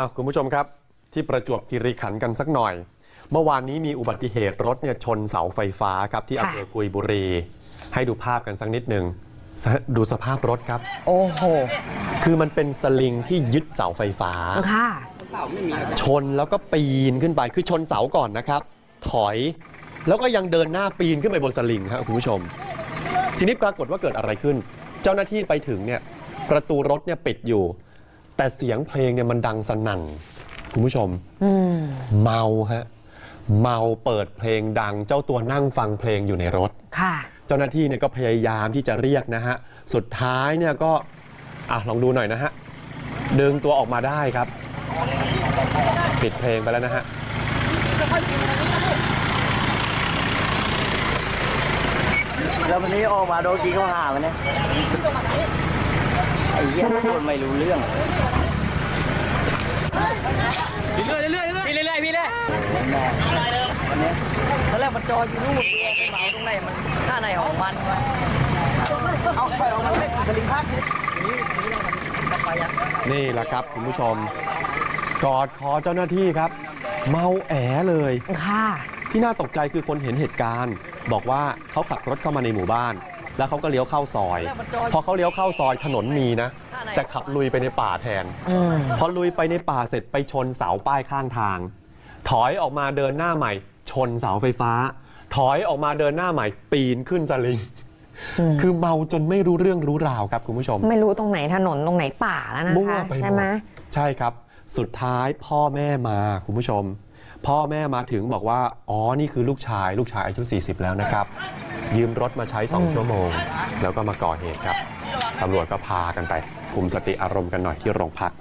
อะคุณผู้ชมครับ ที่ประจวบคีรีขันธ์กันสักหน่อย เมื่อวานนี้มีอุบัติเหตุรถเนี่ยชนเสาไฟฟ้าครับที่อำเภอกุยบุรี ให้ดูภาพกันสักนิดหนึ่งดูสภาพรถครับ โอ้โห คือมันเป็นสลิงที่ยึดเสาไฟฟ้าค่ะชนแล้วก็ปีนขึ้นไปคือชนเสาก่อนนะครับ ถอยแล้วก็ยังเดินหน้าปีนขึ้นไปบนสลิงครับคุณผู้ชม ทีนี้ปรากฏว่าเกิดอะไรขึ้น เจ้าหน้าที่ไปถึงเนี่ยประตูรถเนี่ยปิดอยู่ แต่เสียงเพลงเนี่ยมันดังสนั่น คุณผู้ชมอืมเมาฮะเมาเปิดเพลงดัง เจ้าตัวนั่งฟังเพลงอยู่ในรถค่ะเจ้าหน้าที่เนี่ยก็พยายามที่จะเรียกนะฮะ สุดท้ายเนี่ยก็อะลองดูหน่อยนะฮะดึงตัวออกมาได้ครับ ปิดเพลงไปแล้วนะฮะแล้ววันนี้ออกมาโดนกี่ข้อหามันเนี่ยไอ้ เหี้ยพูดไม่รู้เรื่องพี่เรื่อยเรื่อยเรื่อยพี่เรื่อยพี่เรื่อยแม่วันนี้ตอนแรกมันจอดอยู่นู่นไปเหมาตรงไหนมันข้างในของมันวะเอาไปออกมาเลยสลิงพัดนี่นี่มันไปยังนี่แหละครับคุณผู้ชม กอดคอเจ้าหน้าที่ครับ เมาแอเลยค่ะที่น่าตกใจคือคนเห็นเหตุการณ์ บอกว่าเขาขับรถเข้ามาในหมู่บ้าน แล้วเขาก็เลี้ยวเข้าซอย พอเขาเลี้ยวเข้าซอยถนนมีนะ แต่ขับลุยไปในป่าแทนอืมพอลุยไปในป่าเสร็จไปชนเสาป้ายข้างทาง ถอยออกมาเดินหน้าใหม่ ชนเสาไฟฟ้า ถอยออกมาเดินหน้าใหม่ ปีนขึ้นสลิงอืมคือเมาจนไม่รู้เรื่องรู้ราวครับคุณผู้ชม ไม่รู้ตรงไหนถนนตรงไหนป่าแล้วนะมั่วคะไปหมใช่ดไหมใช่ครับ สุดท้ายพ่อแม่มาคุณผู้ชม พ่อแม่มาถึงบอกว่า อ๋อ นี่คือลูกชาย ลูกชายอายุ40 แล้วนะครับ ยืมรถมาใช้อืม2ชั่วโมง แล้วก็มาก่อเหตุครับตำรวจก็พากันไปคุมสติอารมณ์กันหน่อยที่โรงพัก